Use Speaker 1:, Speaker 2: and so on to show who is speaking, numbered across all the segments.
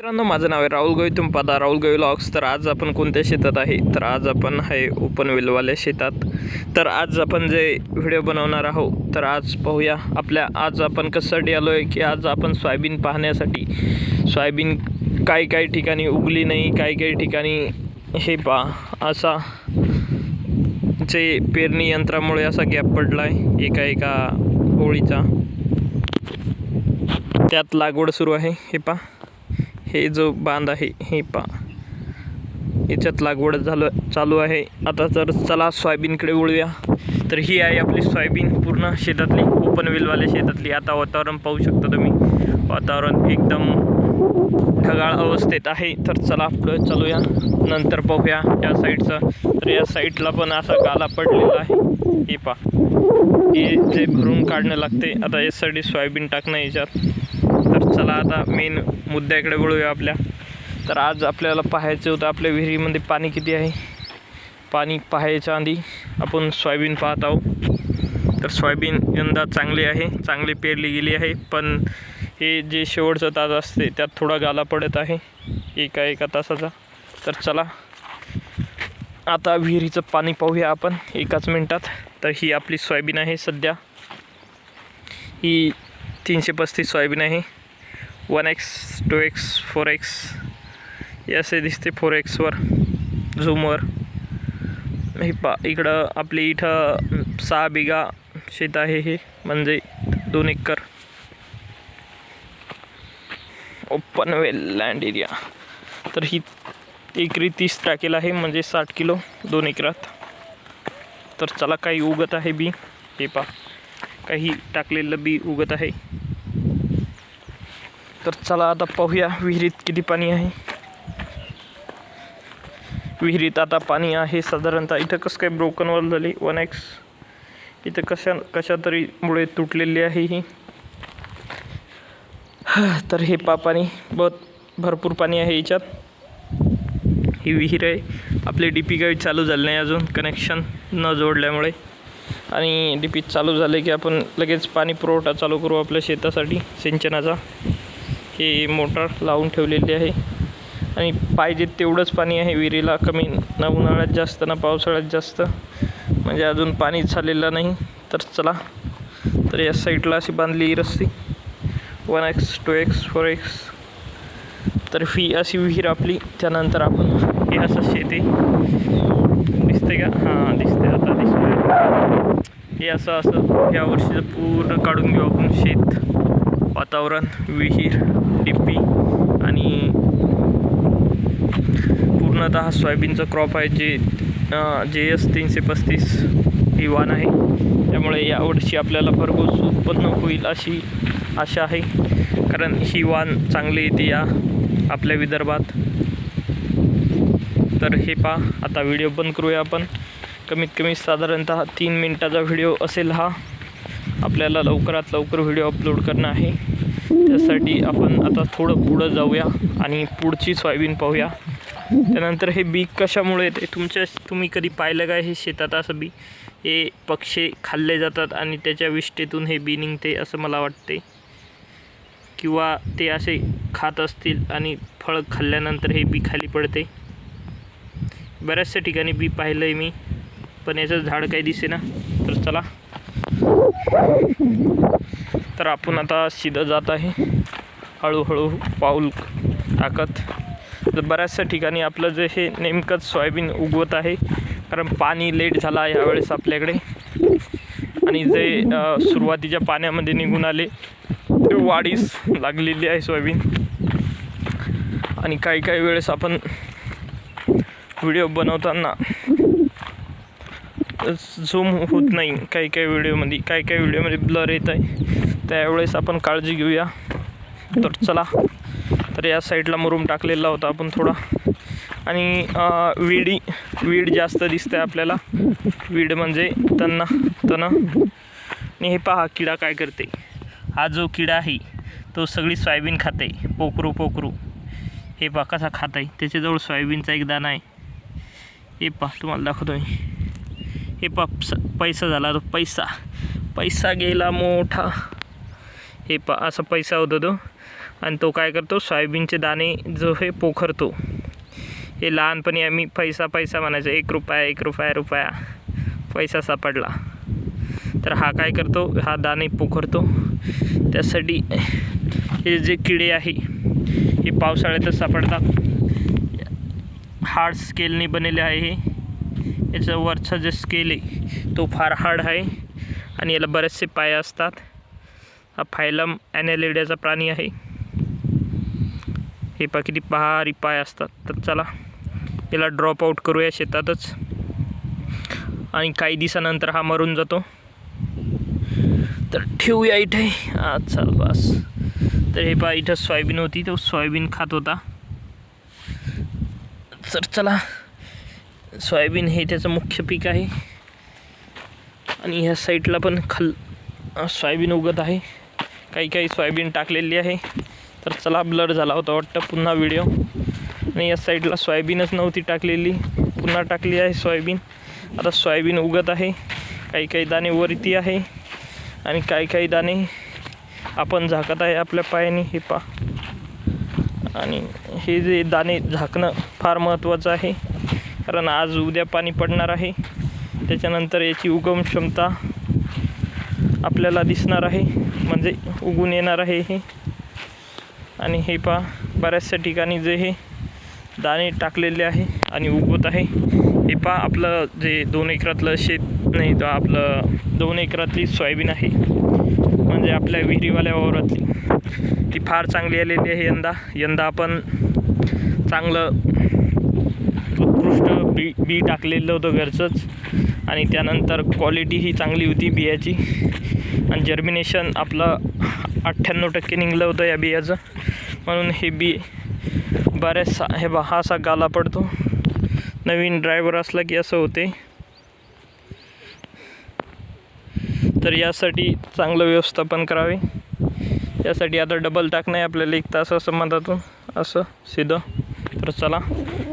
Speaker 1: मित्रांनो माझं नाव आहे राहुल गोई तुम्ही पाहता राहुल गोई लॉक्स तर आज आपण कोणत्या शेतात आहे? तर आज आपण आहे ओपन वेलवाल्या शेतात. तर आज आपण जे व्हिडिओ बनवणार आहोत तर आज पाहूया आपल्या आज आपण कशासाठी आलो आहे की आज आपण सोयाबीन पाहण्यासाठी. सोयाबीन काही काही ठिकाणी उगली नाही काही काही ठिकाणी हे पा असा जे पेरणी यंत्रामुळे असा गॅप पडला आहे एका एका होळीचा त्यात लागवड सुरू आहे हे पा. हे जो बांध आहे हे पा याच्यात लागवड झालं चालू आहे. आता तर चला सोयाबीनकडे वळूया. तर ही आहे आपली सोयाबीन पूर्ण शेतातली ओपन वेलवाल्या शेतातली. आता वातावरण पाहू शकता तुम्ही. वातावरण एकदम ढगाळ अवस्थेत आहे. तर चला पुढं चालूया. नंतर पाहूया या साईडचं तर या साईडला पण असा गाला पडलेला आहे. हे पा हे जे भरून काढणं लागते आता यासाठी सोयाबीन टाकणं याच्यात. तर चला आता मेन मुद्द्याकडे वळूया आपल्या. तर आज आपल्याला पाहायचं होतं आपल्या विहिरीमध्ये पाणी किती आहे? पाणी पाहायच्या आधी आपण सोयाबीन पाहत आहोत. तर सोयाबीन यंदा चांगली आहे चांगली पेरली गेली आहे पण हे जे शेवटचं तास असते त्यात थोडा गाला पडत आहे एका एका तासाचा. तर चला आता विहिरीचं पाणी पाहूया आपण एकाच मिनटात. तर ही आपली सोयाबीन आहे सध्या. ही तीनशे पस्तीस सोयाबीन आहे. One x two x four x. हे असे दिसते फोर एक्सवर झूमवर हे पा इकडं आपली इथं सहा बिघा शेत आहे हे म्हणजे दोन acre. Open well land area तर ही एकरी तीस टाकेल आहे म्हणजे साठ किलो दोन एकरात. तर चला काही उगत आहे बी. हे पा काही टाकलेलं बी उगत आहे. तर चला आता पाहूया विहिरीत किती पाणी आहे. विहिरीत आता पाणी आहे. साधारणतः इथं कसं काय ब्रोकन वॉल झाली? वन एक्स इथं कशा कशा तरी मुळे तुटलेली आहे ही. तर हे पा पाणी बहुत भरपूर पाणी आहे याच्यात. ही विहीर आहे. आपली डी पी काही चालू झाली नाही अजून. कनेक्शन न जोडल्यामुळे. आणि डी पी चालू झाले की आपण लगेच पाणी पुरवठा चालू करू आपल्या शेतासाठी सिंचनाचा. ही मोटर लावून ठेवलेली आहे. आणि पाहिजे तेवढंच पाणी आहे विहिरीला कमी. ना उन्हाळ्यात जास्त ना पावसाळ्यात जास्त. म्हणजे अजून पाणी झालेलं नाही. तर चला. तर या साईडला अशी बांधली ही रस्ती. One x two x four x. तर फी अशी विहीर आपली. त्यानंतर आपण हे असं शेती आहे दिसते का? हां दिसते आता दिसते हे असं असं. या वर्षीचं पूर्ण काढून घेऊ आपण शेत. वातावरण विहीर डिप्पी आणि पूर्णतः सोयाबीनचं क्रॉप आहे जे जे एस तीनशे पस्तीस ही वाण आहे. त्यामुळे यावर्षी आपल्याला भरघोस उत्पन्न होईल अशी आशा आहे. कारण ही वाण चांगली येते या आपल्या विदर्भात. तर हे पहा आता व्हिडिओ बंद करूया आपण. कमीत कमी साधारणतः तीन मिनटाचा व्हिडिओ असेल हा. आपल्याला लवकरात लवकर व्हिडिओ अपलोड करणं आहे. त्यासाठी आपण आता थोडं पुढं जाऊया आणि पुढची सोयाबीन पाहूया. त्यानंतर हे बी कशामुळे येते? तुमच्या तुम्ही कधी पाहिलं काय हे शेतात असं बी? हे पक्षी खाल्ले जातात आणि त्याच्या विष्ठेतून हे बी निघते असं मला वाटते. किंवा ते असे खात असतील आणि फळ खाल्ल्यानंतर हे बी खाली पडते. बऱ्याचशा ठिकाणी बी पाहिलं आहे मी पण याचं झाड काही दिसे ना तर चला. तर आपण आता सिधं जात आहे. हळूहळू पाऊल टाकत. तर बऱ्याचशा ठिकाणी आपलं जे हे नेमकंच सोयाबीन उगवत आहे. कारण पाणी लेट झाला यावेळेस आपल्याकडे. आणि जे सुरुवातीच्या पाण्यामध्ये निघून आले ते वाढीस लागलेली आहे सोयाबीन. आणि काही काही वेळेस आपण व्हिडिओ बनवताना झूम होत नाही. काही काही व्हिडिओमध्ये काही काही व्हिडिओमध्ये ब्लर येत आहे. त्यावेळेस आपण काळजी घेऊया. तर चला. तर या साईडला मुरूम टाकलेला होता आपण थोडा. आणि विडी वीड जास्त दिसते आपल्याला. वीड म्हणजे त्यांना तण. आणि हे पहा किडा काय करते. हा जो किडा आहे तो सगळी सोयाबीन खाते. पोकरू पोकरू हे पहा कसा खात आहे. त्याच्याजवळ सोयाबीनचा एक दाणा आहे. हे पहा तुम्हाला दाखवतो मी हे पापसा पैसा झाला तो पैसा. पैसा गेला मोठा. हे पा असा पैसा होतो तो. आणि तो काय करतो? सोयाबीनचे दाणे जो हे पोखरतो. हे लहानपणी आम्ही पैसा पैसा म्हणायचो. एक रुपया एक रुपया रुपया. पैसा सापडला. तर हा काय करतो? हा दाणे पोखरतो. त्यासाठी हे जे किडे आहे हे पावसाळ्यातच सापडतात. हार्ड स्केलने बनलेले आहे हे. याचा वरचा जे स्केल आहे तो फार हार्ड आहे. आणि याला बरेचसे पाय असतात. हा फायलम ॲनेलिडियाचा प्राणी आहे. हे पा किती पहारी पाय असतात. तर चला याला ड्रॉप आऊट करूया शेतातच. आणि काही दिवसानंतर हा मरून जातो. तर ठेवूया इथे. हा चाल बस. तर हे पा इथं सोयाबीन होती. तो सोयाबीन खात होता. तर चला सोयाबीन हे त्याचं मुख्य पीक आहे. आणि ह्या साईडला पण खल सोयाबीन उगत आहे. काही काही सोयाबीन टाकलेली आहे. तर चला ब्लर झाला होता वाटतं पुन्हा व्हिडिओ. आणि या साईडला सोयाबीनच नव्हती टाकलेली. पुन्हा टाकली आहे सोयाबीन. आता सोयाबीन उगत आहे. काही काही दाणे वरती आहे. आणि काही काही दाणे आपण झाकत आहे आपल्या पायाने. हे पा. आणि हे जे दाणे झाकणं फार महत्त्वाचं आहे. कारण आज उद्या पाणी पडणार आहे. त्याच्यानंतर याची उगम क्षमता आपल्याला दिसणार आहे. म्हणजे उगून येणार आहे हे. आणि हे पा बऱ्याचशा ठिकाणी जे हे दाणे टाकलेले आहे आणि उगवत आहे. हे पा आपलं जे दोन एकरातलं शेत नाही तर आपलं दोन एकरातली सोयाबीन आहे. म्हणजे आपल्या विहिरीवाल्या वावरातली. ती फार चांगली आलेली आहे यंदा. यंदा आपण चांगलं बी बी टाकलेलं होतं घरचंच. आणि त्यानंतर क्वालिटी ही चांगली होती बियाची. आणि जर्मिनेशन आपलं अठ्ठ्याण्णव टक्के निघलं होतं या बियाचं. म्हणून हे बी बऱ्याचसा हे बा हा असा गाला पडतो. नवीन ड्रायव्हर असला की असं होते. तर यासाठी चांगलं व्यवस्थापन करावे. यासाठी आता डबल टाकणं आहे आपल्याला एक तास असं मधातून असं सिधं. तर चला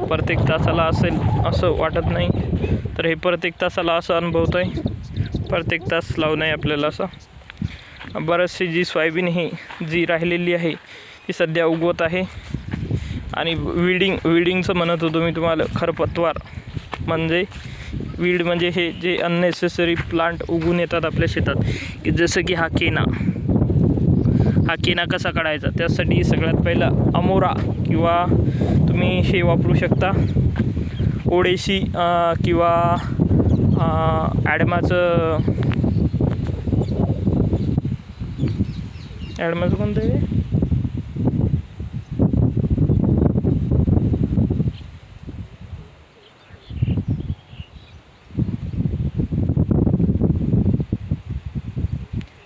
Speaker 1: प्रत्येक तासाला असेल असं वाटत नाही. तर हे प्रत्येक तासाला असं अनुभवतो आहे प्रत्येक तास लावून आहे आपल्याला असं. बरेचशी जी सोयाबीन ही जी राहिलेली आहे ती सध्या उगवत आहे. आणि विडिंग विडिंगचं म्हणत होतो मी तुम्हाला खरपतवार. म्हणजे वीड म्हणजे हे जे अननेसेसरी प्लांट उगून येतात आपल्या शेतात. की जसं की हा केना. हा केना कसा काढायचा? त्यासाठी सगळ्यात पहिलं अमोरा किंवा तुम्ही हे वापरू शकता. ओडेशी किंवा ॲडमाचं ॲडमाचं कोणतं आहे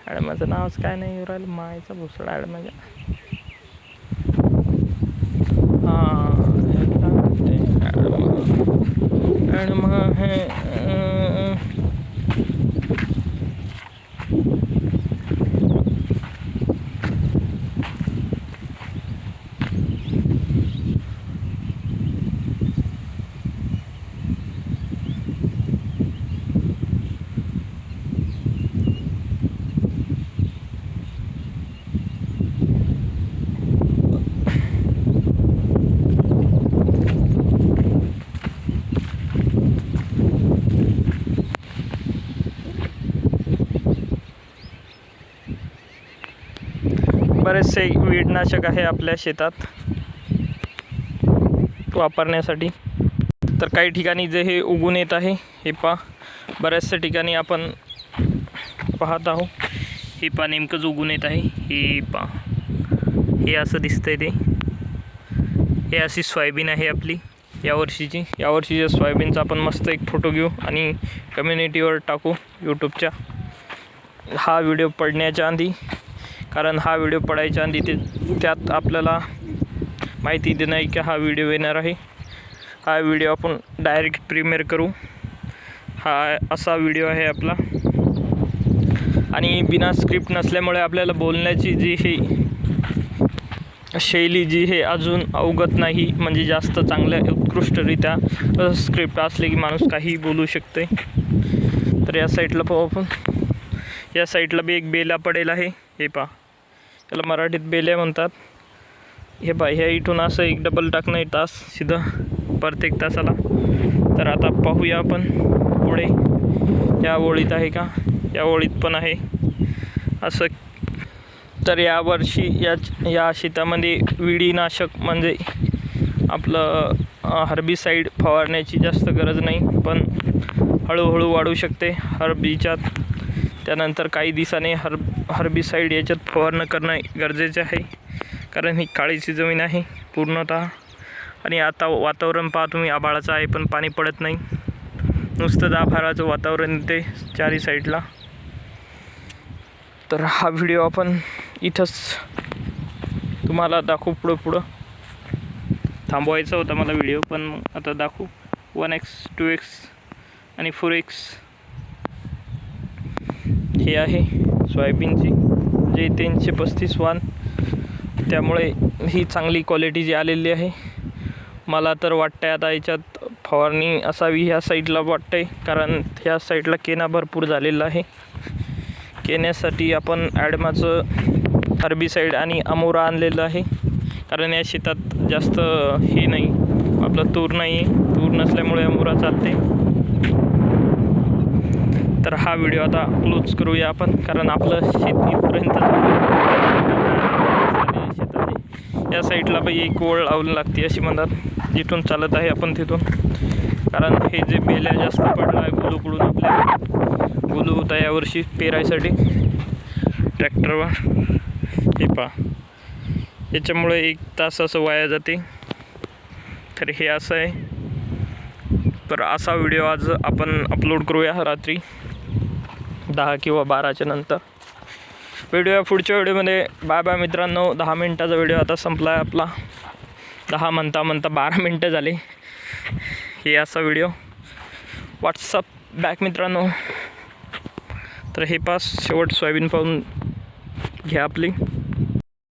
Speaker 1: ॲडमाचं नावच काय नाही येऊ राहिलं मायचा भुसडा ॲडमाच्या हां मग हे बरेचसे वीडनाशक आहे आपल्या शेतात वापरण्यासाठी. तर काही ठिकाणी जे हे उगून येत आहे हे पा बऱ्याचशा ठिकाणी आपण पाहत आहोत. हे पा नेमकंच उगून येत आहे हे पा हे असं दिसतंय ते. हे अशी सोयाबीन आहे आपली यावर्षीची. यावर्षीच्या सोयाबीनचा आपण मस्त एक फोटो घेऊ आणि कम्युनिटीवर टाकू यूट्यूबच्या हा व्हिडिओ पडण्याच्या आधी कारण हा व्हिडिओ पडायचा आणि तिथे त्यात आपल्याला माहिती देणं आहे की हा व्हिडिओ येणार आहे. हा व्हिडिओ आपण डायरेक्ट प्रीमियर करू. हा असा व्हिडिओ आहे आपला. आणि बिना स्क्रिप्ट नसल्यामुळे आपल्याला बोलण्याची जी ही शैली जी हे अजून अवगत नाही म्हणजे जास्त चांगल्या उत्कृष्टरित्या स्क्रिप्ट असले की माणूस काहीही बोलू शकते. तर या साईडला पाहू आपण. या साईडला बी एक बेला पडेल आहे. हे पहा. याला मराठीत बेल्या म्हणतात. हे बा ह्या इथून असं एक डबल टाकणं आहे तास सिधं प्रत्येक तासाला. तर आता पाहूया आपण पुढे. या ओळीत आहे का? या ओळीत पण आहे. असं तर यावर्षी या या शेतामध्ये विडीनाशक म्हणजे आपलं हर्बीसाईड फवारण्याची जास्त गरज नाही पण हळूहळू वाढू शकते. हर्बीच्यात त्यानंतर काही दिवसाने हर हर्बीसाईड याच्यात फवारणं करणं गरजेचे आहे. कारण ही काळीची जमीन आहे पूर्णतः. आणि आता वातावरण पहा तुम्ही आभाळाचं आहे पण पाणी पडत नाही. नुसतंच आभाळाचं वातावरण येते चारी साईडला. तर हा व्हिडिओ आपण इथंच तुम्हाला दाखवू पुढं पुढं. थांबवायचा होता मला व्हिडिओ पण आता दाखवू. वन एक्स टू एक्स आणि फोर एक्स. हे आहे सोयाबीनची जे तीनशे पस्तीस वान. त्यामुळे ही चांगली क्वालिटी जी आलेली आहे. मला तर वाटतं आता याच्यात फवारणी असावी ह्या साईडला वाटतं आहे कारण ह्या साईडला केना भरपूर झालेला आहे. केण्यासाठी आपण ॲडमाचं हर्बीसाईड आणि अमोरा आणलेलं आहे कारण या शेतात जास्त हे नाही आपलं तूर नाही आहे तूर नसल्यामुळे अमोरा चालते. तर हा व्हिडिओ आता क्लोज करूया आपण कारण आपलं शेत इथपर्यंत शेत आहे या साईडला बाई एक ओळ लावली लागते अशी म्हणतात. जिथून चालत आहे आपण तिथून. कारण हे जे बेल्या जास्त पडलं आहे गुलूकडून आपल्या. गुलू होता यावर्षी पेरायसाठी. ट्रॅक्टरवर हे पा याच्यामुळे एक तास असं वाया जाते. तर हे असं आहे. तर असा व्हिडिओ आज आपण अपलोड करूया रात्री. दहा किंवा बाराच्या नंतर. व्हिडिओ पुढच्या व्हिडिओमध्ये. बाय बाय मित्रांनो. दहा मिनटाचा व्हिडिओ आता संपला आहे आपला. दहा म्हणता म्हणता बारा मिनटं झाली. हे असा व्हिडिओ व्हॉट्सअप बॅक मित्रांनो. तर हे पास शेवट सोयाबीन पाहून घ्या आपली.